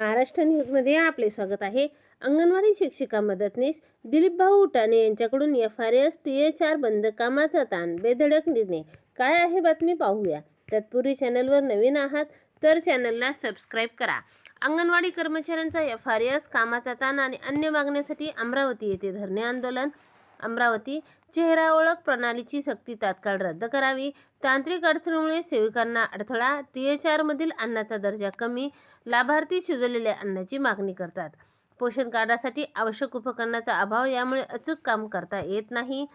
महाराष्ट्र न्यूजमध्ये आपले स्वागत आहे. अंगणवाडी शिक्षिका मदतनीस दिलीप भाऊ उटाणे यांच्याकडून F R S T H R बंद कामाचा ताण बेधडक निर्णय. काय आहे बातमी पाहूया. तत्पूर्वी चॅनलवर नवीन आहात तर चॅनलला सबस्क्राईब करा. अंगणवाडी कर्मचाऱ्यांचा एफ आर एस कामाचा ताण आणि अन्य मागण्यासाठी अमरावती येथे धरणे आंदोलन. अमरावती चेहरा ओळख प्रणालीची सक्ती तात्काळ रद्द करावी. तांत्रिक अडचणीमुळे सेविकांना अडथळा टी एच आरमधील अन्नाचा दर्जा कमी लाभार्थी शिजवलेल्या अन्नाची मागणी करतात. पोषण कार्डासाठी आवश्यक उपकरणाचा अभाव यामुळे अचूक काम करता येत नाही.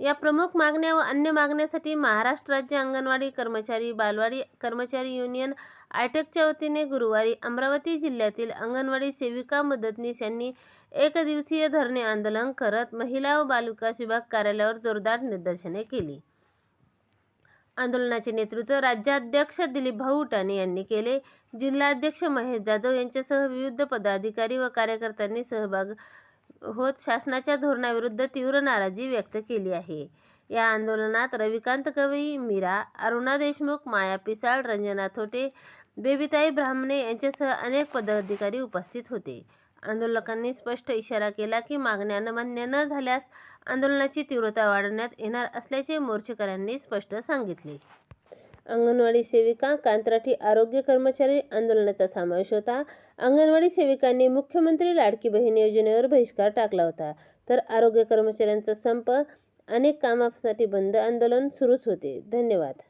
या प्रमुख मागण्या व अन्य मागण्यासाठी महाराष्ट्र राज्य अंगणवाडी कर्मचारी बालवाडी कर्मचारी युनियन आयटेकच्या वतीने गुरुवारी अमरावती जिल्ह्यातील अंगणवाडी सेविका मदतनीस यांनी एकदिवसीय धरणे आंदोलन करत महिला व बालविकास विभाग कार्यालयावर जोरदार निदर्शने केली. आंदोलनाचे नेतृत्व राज्याध्यक्ष दिलीप भाऊ उटाणे यांनी केले. जिल्हाध्यक्ष महेश जाधव यांच्यासह विविध पदाधिकारी व कार्यकर्त्यांनी सहभाग होत शासनाच्या धोरणाविरुद्ध तीव्र नाराजी व्यक्त केली आहे. या आंदोलनात रविकांत कवई मीरा अरुणा देशमुख माया पिसाळ रंजना थोटे बेबीताई ब्राह्मणे यांच्यासह अनेक पदाधिकारी उपस्थित होते. आंदोलकांनी स्पष्ट इशारा केला की मागण्या अनमान्य न झाल्यास आंदोलनाची तीव्रता वाढवण्यात येणार असल्याचे मोर्चेकऱ्यांनी स्पष्ट सांगितले. अंगणवाडी सेविका कांत्राटी आरोग्य कर्मचारी आंदोलनाचा समावेश होता. अंगणवाडी सेविकांनी मुख्यमंत्री लाडकी बहीण योजनेवर बहिष्कार टाकला होता. तर आरोग्य कर्मचाऱ्यांचा संप अनेक कामासाठी बंद आंदोलन सुरूच होते. धन्यवाद.